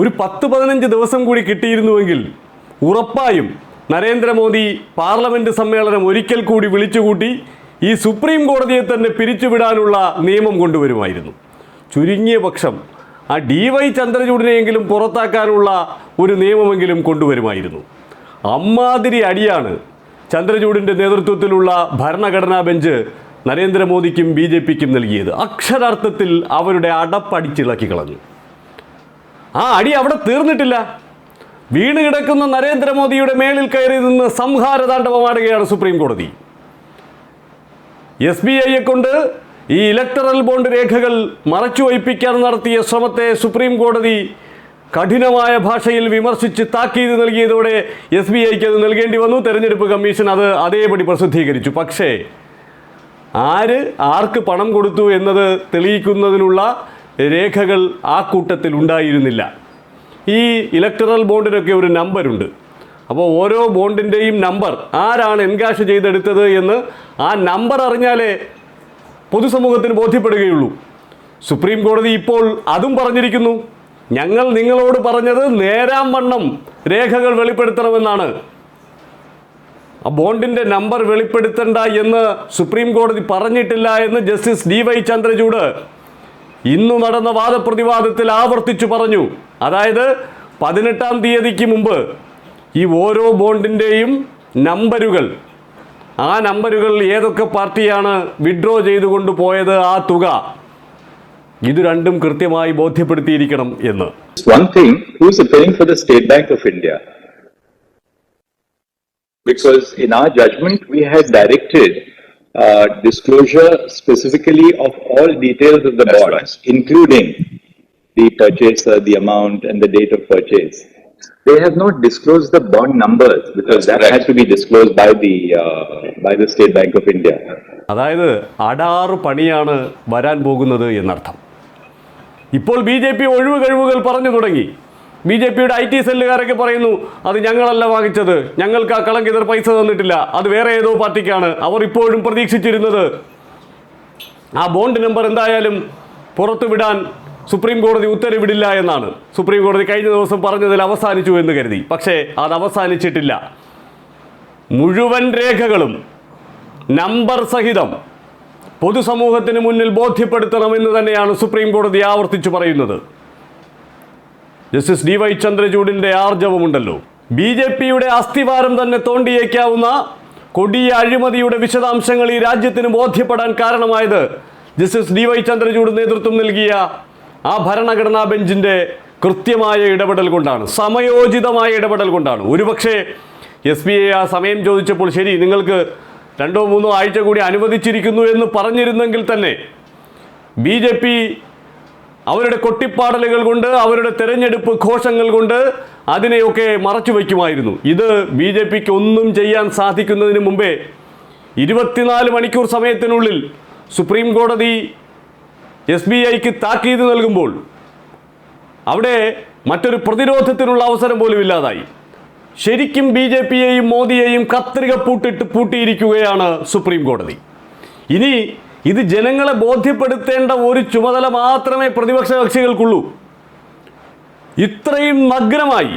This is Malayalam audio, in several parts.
ഒരു പത്ത് പതിനഞ്ച് ദിവസം കൂടി കിട്ടിയിരുന്നുവെങ്കിൽ ഉറപ്പായും നരേന്ദ്രമോദി പാർലമെന്റ് സമ്മേളനം ഒരിക്കൽ കൂടി വിളിച്ചുകൂട്ടി ഈ സുപ്രീം കോടതിയെ തന്നെ പിരിച്ചുവിടാനുള്ള നിയമം കൊണ്ടുവരുമായിരുന്നു. ചുരുങ്ങിയ പക്ഷം ആ ഡി വൈ ചന്ദ്രചൂഡിനെയെങ്കിലും പുറത്താക്കാനുള്ള ഒരു നിയമമെങ്കിലും കൊണ്ടുവരുമായിരുന്നു. അമ്മാതിരി അടിയാണ് ചന്ദ്രചൂഡിന്റെ നേതൃത്വത്തിലുള്ള ഭരണഘടനാ ബെഞ്ച് നരേന്ദ്രമോദിക്കും ബി ജെ പിക്കും നൽകിയത്. അക്ഷരാർത്ഥത്തിൽ അവരുടെ അടപ്പടിച്ചിളക്കി കളഞ്ഞു. ആ അടി അവിടെ തീർന്നിട്ടില്ല. വീണ് കിടക്കുന്ന നരേന്ദ്രമോദിയുടെ മേളിൽ കയറി നിന്ന് സംഹാരതാണ്ഡവമാടുകയാണ് സുപ്രീം കോടതി. എസ് ബി ഐയെ കൊണ്ട് ഈ ഇലക്ടറൽ ബോണ്ട് രേഖകൾ മറച്ചു വയ്പ്പിക്കാൻ നടത്തിയ ശ്രമത്തെ സുപ്രീം കോടതി കഠിനമായ ഭാഷയിൽ വിമർശിച്ച് താക്കീത് നൽകിയതോടെ എസ് ബി ഐക്ക് അത് നൽകേണ്ടി വന്നു. തെരഞ്ഞെടുപ്പ് കമ്മീഷൻ അത് അതേപടി പ്രസിദ്ധീകരിച്ചു. പക്ഷേ ആര് ആർക്ക് പണം കൊടുത്തു എന്നത് തെളിയിക്കുന്നതിനുള്ള രേഖകൾ ആ കൂട്ടത്തിൽ ഉണ്ടായിരുന്നില്ല. ഈ ഇലക്ടറൽ ബോണ്ടിനൊക്കെ ഒരു നമ്പറുണ്ട് അപ്പോൾ ഓരോ ബോണ്ടിന്റെയും നമ്പർ ആരാണ് എൻകാഷ് ചെയ്തെടുത്തത് എന്ന് ആ നമ്പർ അറിഞ്ഞാലേ പൊതുസമൂഹത്തിന് ബോധ്യപ്പെടുകയുള്ളൂ. സുപ്രീം കോടതി ഇപ്പോൾ അതും പറഞ്ഞിരിക്കുന്നു. ഞങ്ങൾ നിങ്ങളോട് പറഞ്ഞത് നേരാം വണ്ണം രേഖകൾ വെളിപ്പെടുത്തണമെന്നാണ്. ആ ബോണ്ടിന്റെ നമ്പർ വെളിപ്പെടുത്തണ്ട എന്ന് സുപ്രീം കോടതി പറഞ്ഞിട്ടില്ല എന്ന് ജസ്റ്റിസ് ഡി വൈ ചന്ദ്രചൂഡ് ഇന്നു നടന്ന വാദപ്രതിവാദത്തിൽ ആവർത്തിച്ചു പറഞ്ഞു അതായത് പതിനെട്ടാം തീയതിക്ക് മുമ്പ് ഈ ഓരോ ബോണ്ടിന്റെയും നമ്പരുകൾ ആ നമ്പരുകൾ ഏതൊക്കെ പാർട്ടിയാണ് വിഡ്രോ ചെയ്തുകൊണ്ട് പോയത് ആ തുക ഇത് രണ്ടും കൃത്യമായി ബോധ്യപ്പെടുത്തിയിരിക്കണം എന്ന് one thing the State Bank of India? Because in our judgment, we had directed uh, disclosure specifically of all details of the That's bonds, including the purchaser, the amount, and the date of purchase. They have not disclosed the bond numbers because That's that correct. has to be disclosed by the uh, by the State Bank of India. അതായത് അടാറ് പണിയാണ് വരാൻ പോകുന്നത് എന്നർത്ഥം ഇപ്പോൾ ബി ജെ പി ഒഴിവ് കഴിവുകൾ പറഞ്ഞു തുടങ്ങി ബി ജെ പിയുടെ ഐ ടി സെല്ലുകാരൊക്കെ പറയുന്നു അത് ഞങ്ങളല്ല വാങ്ങിച്ചത്. ഞങ്ങൾക്ക് ആ കളങ്കിതർ പൈസ തന്നിട്ടില്ല. അത് വേറെ ഏതോ പാർട്ടിക്കാണ്. അവർ ഇപ്പോഴും പ്രതീക്ഷിച്ചിരുന്നത്. ആ ബോണ്ട് നമ്പർ എന്തായാലും പുറത്തു വിടാൻ സുപ്രീം കോടതി ഉത്തരവിടില്ല എന്നാണ്. സുപ്രീം കോടതി കഴിഞ്ഞ ദിവസം പറഞ്ഞതിൽ അവസാനിച്ചു എന്ന് കരുതി. പക്ഷേ അത് അവസാനിച്ചിട്ടില്ല. മുഴുവൻ രേഖകളും നമ്പർ സഹിതം പൊതുസമൂഹത്തിന് മുന്നിൽ ബോധ്യപ്പെടുത്തണമെന്ന് തന്നെയാണ് സുപ്രീം കോടതി ആവർത്തിച്ചു പറയുന്നത്. ജസ്റ്റിസ് ഡി വൈ ചന്ദ്രചൂഡിന്റെ ആർജവമുണ്ടല്ലോ. ബി ജെ പിയുടെ അസ്ഥിവാരം തന്നെ തോണ്ടിയേക്കാവുന്ന കൊടിയ അഴിമതിയുടെ വിശദാംശങ്ങൾ ഈ രാജ്യത്തിന് ബോധ്യപ്പെടാൻ കാരണമായത് ജസ്റ്റിസ് ഡി വൈ ചന്ദ്രചൂഡ് നേതൃത്വം നൽകിയ ആ ഭരണഘടനാ ബെഞ്ചിന്റെ കൃത്യമായ ഇടപെടൽ കൊണ്ടാണ് സമയോചിതമായ ഇടപെടൽ കൊണ്ടാണ്. ഒരുപക്ഷെ എസ് ബി ഐ ആ സമയം ചോദിച്ചപ്പോൾ ശരി നിങ്ങൾക്ക് രണ്ടോ മൂന്നോ ആഴ്ച കൂടി അനുവദിച്ചിരിക്കുന്നു എന്ന് പറഞ്ഞിരുന്നെങ്കിൽ തന്നെ ബി ജെ പി അവരുടെ കൊട്ടിപ്പാടലുകൾ കൊണ്ട് അവരുടെ തെരഞ്ഞെടുപ്പ് ഘോഷങ്ങൾ കൊണ്ട് അതിനെയൊക്കെ മറച്ചു വയ്ക്കുമായിരുന്നു. ഇത് ബി ജെ പിക്ക് ഒന്നും ചെയ്യാൻ സാധിക്കുന്നതിന് മുമ്പേ ഇരുപത്തിനാല് മണിക്കൂർ സമയത്തിനുള്ളിൽ സുപ്രീം കോടതി എസ് ബി ഐക്ക് താക്കീത് നൽകുമ്പോൾ അവിടെ മറ്റൊരു പ്രതിരോധത്തിനുള്ള അവസരം പോലും ഇല്ലാതായി. ശരിക്കും ബി ജെ പിയെയും മോദിയെയും കത്രിക പൂട്ടിട്ട് പൂട്ടിയിരിക്കുകയാണ് സുപ്രീം കോടതി. ഇനി ഇത് ജനങ്ങളെ ബോധ്യപ്പെടുത്തേണ്ട ഒരു ചുമതല മാത്രമേ പ്രതിപക്ഷ കക്ഷികൾക്കുള്ളൂ. ഇത്രയും നഗ്നമായി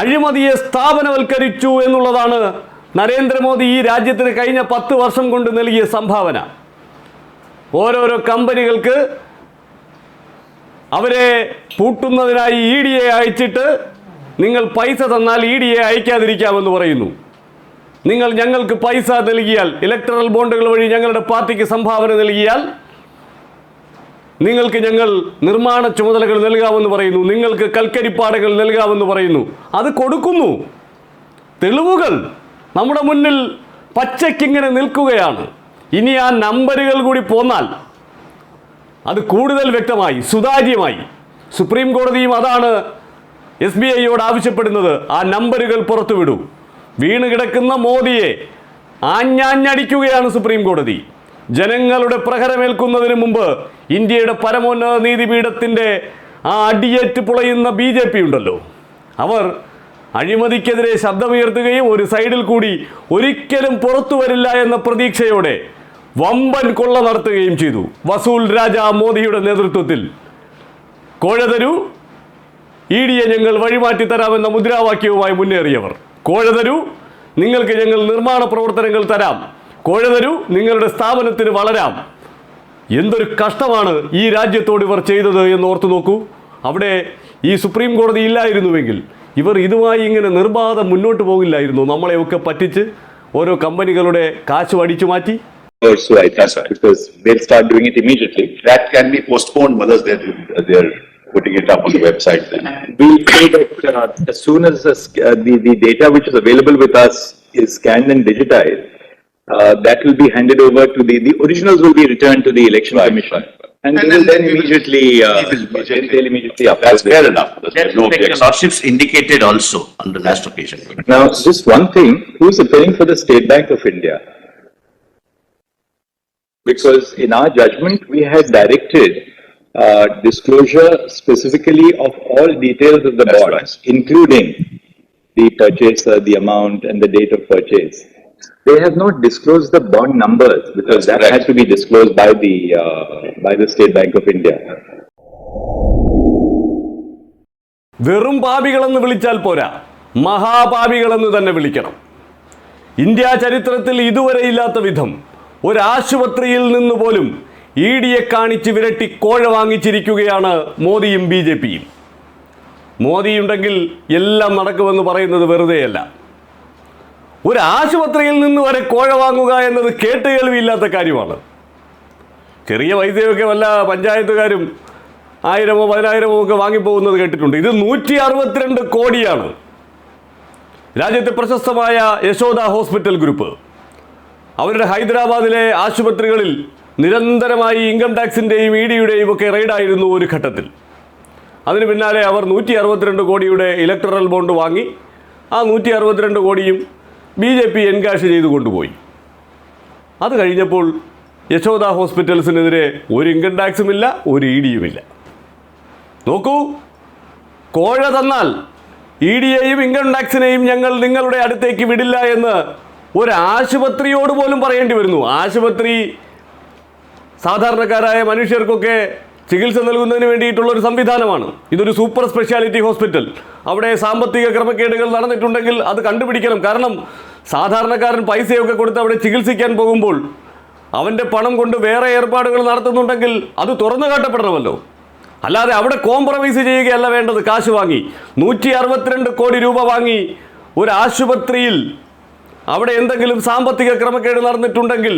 അഴിമതിയെ സ്ഥാപനവൽക്കരിച്ചു എന്നുള്ളതാണ് നരേന്ദ്രമോദി ഈ രാജ്യത്തിന് കഴിഞ്ഞ പത്ത് വർഷം കൊണ്ട് നൽകിയ സംഭാവന. ഓരോരോ കമ്പനികൾക്ക് അവരെ പൂട്ടുന്നതിനായി ഇ ഡി എ അയച്ചിട്ട് നിങ്ങൾ പൈസ തന്നാൽ ഇ ഡി എ അയക്കാതിരിക്കാമെന്ന് പറയുന്നു. നിങ്ങൾ ഞങ്ങൾക്ക് പൈസ നൽകിയാൽ ഇലക്ട്രൽ ബോണ്ടുകൾ വഴി ഞങ്ങളുടെ പാർട്ടിക്ക് സംഭാവന നൽകിയാൽ നിങ്ങൾക്ക് ഞങ്ങൾ നിർമ്മാണ ചുമതലകൾ നൽകാമെന്ന് പറയുന്നു നിങ്ങൾക്ക് കൽക്കരിപ്പാടകൾ നൽകാമെന്ന് പറയുന്നു. അത് കൊടുക്കുന്നു. തെളിവുകൾ നമ്മുടെ മുന്നിൽ പച്ചയ്ക്കിങ്ങനെ നിൽക്കുകയാണ്. ഇനി ആ നമ്പറുകൾ കൂടി പോന്നാൽ അത് കൂടുതൽ വ്യക്തമായി സുതാര്യമായി. സുപ്രീം കോടതിയും അതാണ് എസ് ബി ഐയോട് ആവശ്യപ്പെടുന്നത്. ആ നമ്പറുകൾ പുറത്തുവിടൂ. വീണ് കിടക്കുന്ന മോദിയെ ആഞ്ഞാഞ്ഞടിക്കുകയാണ് സുപ്രീം കോടതി. ജനങ്ങളുടെ പ്രഹരമേൽക്കുന്നതിന് മുമ്പ് ഇന്ത്യയുടെ പരമോന്നത നീതിപീഠത്തിന്റെ ആ അടിയേറ്റ് പുളയുന്ന ബി ജെ പി ഉണ്ടല്ലോ. അവർ അഴിമതിക്കെതിരെ ശബ്ദമുയർത്തുകയും ഒരു സൈഡിൽ കൂടി ഒരിക്കലും പുറത്തു വരില്ല എന്ന പ്രതീക്ഷയോടെ വമ്പൻ കൊള്ള നടത്തുകയും ചെയ്തു. വസൂൽ രാജ മോദിയുടെ നേതൃത്വത്തിൽ. കോഴ തരൂ ഇ ഡിയെ ഞങ്ങൾ വഴിമാറ്റി തരാമെന്ന മുദ്രാവാക്യവുമായി മുന്നേറിയവർ. കോഴ തരൂ നിങ്ങൾക്ക് ഞങ്ങൾ നിർമ്മാണ പ്രവർത്തനങ്ങൾ തരാം. കോഴ തരൂ നിങ്ങളുടെ സ്ഥാപനത്തിന് വളരാം. എന്തൊരു കഷ്ടമാണ് ഈ രാജ്യത്തോട് ഇവർ ചെയ്തത് എന്ന് ഓർത്തു നോക്കൂ. അവിടെ ഈ സുപ്രീം കോടതി ഇല്ലായിരുന്നുവെങ്കിൽ ഇവർ ഇതുമായി ഇങ്ങനെ നിർബാധം മുന്നോട്ട് പോകില്ലായിരുന്നു. നമ്മളെയൊക്കെ പറ്റിച്ച് ഓരോ കമ്പനികളുടെ കാശ് അടിച്ചു മാറ്റി. Also, I think, That's right. because they'll start doing it immediately. That can be postponed, mothers, they're, they're putting it up on the website then. We'll say that uh, as soon as the uh, the, the data which is available with us is scanned and digitized, uh, that will be handed over to the, the originals will be returned to the election Right, commission. right. And And they will then then we will- immediately, uh, we will immediately- they'll immediately That's fair enough, there's That's no what the objection. lordships indicated also on the last occasion. Now, just one thing, who's appearing for the State Bank of India? Because in our judgment, we had directed uh, disclosure specifically of all details of the That's bonds, right. including the purchaser, the amount and the date of purchase. They have not disclosed the bond numbers because That's that correct. had to be disclosed by the, uh, by the State Bank of India. വെറും പാപികളെന്ന് വിളിച്ചാൽ പോരാ മഹാപാപികളെന്ന് തന്നെ വിളിക്കണം ഇന്ത്യ ചരിത്രത്തിൽ ഇതുവരെ ഇല്ലാത്ത വിധം ഒരാശുപത്രിയിൽ നിന്ന് പോലും ഇ ഡിയെ കാണിച്ച് വിരട്ടി കോഴ വാങ്ങിച്ചിരിക്കുകയാണ് മോദിയും ബി ജെ പിയും. മോദിയുണ്ടെങ്കിൽ എല്ലാം നടക്കുമെന്ന് പറയുന്നത് വെറുതെയല്ല. ഒരു ആശുപത്രിയിൽ നിന്ന് വരെ കോഴ വാങ്ങുക എന്നത് കേട്ട് കേൾവിയില്ലാത്ത കാര്യമാണ്. ചെറിയ വൈദ്യമൊക്കെ വല്ല പഞ്ചായത്തുകാരും ആയിരമോ പതിനായിരമോ ഒക്കെ വാങ്ങിപ്പോകുന്നത് കേട്ടിട്ടുണ്ട്. ഇത് നൂറ്റി അറുപത്തിരണ്ട് കോടിയാണ്. രാജ്യത്തെ പ്രശസ്തമായ യശോദ ഹോസ്പിറ്റൽ ഗ്രൂപ്പ്. അവരുടെ ഹൈദരാബാദിലെ ആശുപത്രികളിൽ നിരന്തരമായി ഇൻകം ടാക്സിന്റെയും ഇ ഡിയുടെയും ഒക്കെ റെയ്ഡായിരുന്നു ഒരു ഘട്ടത്തിൽ. അതിന് പിന്നാലെ അവർ നൂറ്റി അറുപത്തിരണ്ട് കോടിയുടെ ഇലക്ട്രൽ ബോണ്ട് വാങ്ങി. ആ നൂറ്റി അറുപത്തിരണ്ട് കോടിയും ബി ജെ പി എൻകാഷ് ചെയ്തു കൊണ്ടുപോയി. അത് കഴിഞ്ഞപ്പോൾ യശോദ ഹോസ്പിറ്റൽസിനെതിരെ ഒരു ഇൻകം ടാക്സും ഇല്ല ഒരു ഇ ഡിയുമില്ല നോക്കൂ കോഴ തന്നാൽ ഇ ഡിയെയും ഇൻകം ടാക്സിനെയും ഞങ്ങൾ നിങ്ങളുടെ അടുത്തേക്ക് വിടില്ല എന്ന് ഒരു ആശുപത്രിയോട് പോലും പറയേണ്ടി വരുന്നു. ആശുപത്രി സാധാരണക്കാരായ മനുഷ്യർക്കൊക്കെ ചികിത്സ നൽകുന്നതിന് വേണ്ടിയിട്ടുള്ള ഒരു സംവിധാനമാണ്. ഇതൊരു സൂപ്പർ സ്പെഷ്യാലിറ്റി ഹോസ്പിറ്റൽ. അവിടെ സാമ്പത്തിക ക്രമക്കേടുകൾ നടന്നിട്ടുണ്ടെങ്കിൽ അത് കണ്ടുപിടിക്കണം. കാരണം സാധാരണക്കാരൻ പൈസയൊക്കെ കൊടുത്ത് അവിടെ ചികിത്സിക്കാൻ പോകുമ്പോൾ അവന്റെ പണം കൊണ്ട് വേറെ ഏർപ്പാടുകൾ നടത്തുന്നുണ്ടെങ്കിൽ അത് തുറന്നു കാട്ടപ്പെടണമല്ലോ. അല്ലാതെ അവിടെ കോംപ്രമൈസ് ചെയ്യുകയല്ല വേണ്ടത്. കാശ് വാങ്ങി. നൂറ്റി അറുപത്തിരണ്ട് കോടി രൂപ വാങ്ങി ഒരു ആശുപത്രിയിൽ അവിടെ എന്തെങ്കിലും സാമ്പത്തിക ക്രമക്കേട് നടന്നിട്ടുണ്ടെങ്കിൽ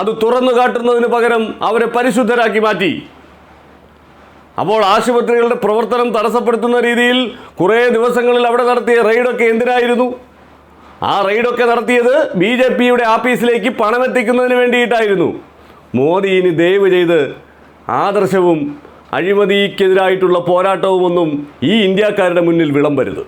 അത് തുറന്നു കാട്ടുന്നതിന് പകരം അവരെ പരിശുദ്ധരാക്കി മാറ്റി. അപ്പോൾ ആശുപത്രികളുടെ പ്രവർത്തനം തടസ്സപ്പെടുത്തുന്ന രീതിയിൽ കുറേ ദിവസങ്ങളിൽ അവിടെ നടത്തിയ റെയ്ഡൊക്കെ എന്തിനായിരുന്നു? ആ റെയ്ഡൊക്കെ നടത്തിയത് ബി ജെ പിയുടെ ആഫീസിലേക്ക് പണമെത്തിക്കുന്നതിന് വേണ്ടിയിട്ടായിരുന്നു. മോദി ഇനി ദയവ് ചെയ്ത് ആദർശവും അഴിമതിക്കെതിരായിട്ടുള്ള പോരാട്ടവുമൊന്നും ഈ ഇന്ത്യക്കാരുടെ മുന്നിൽ വിളമ്പരുത്.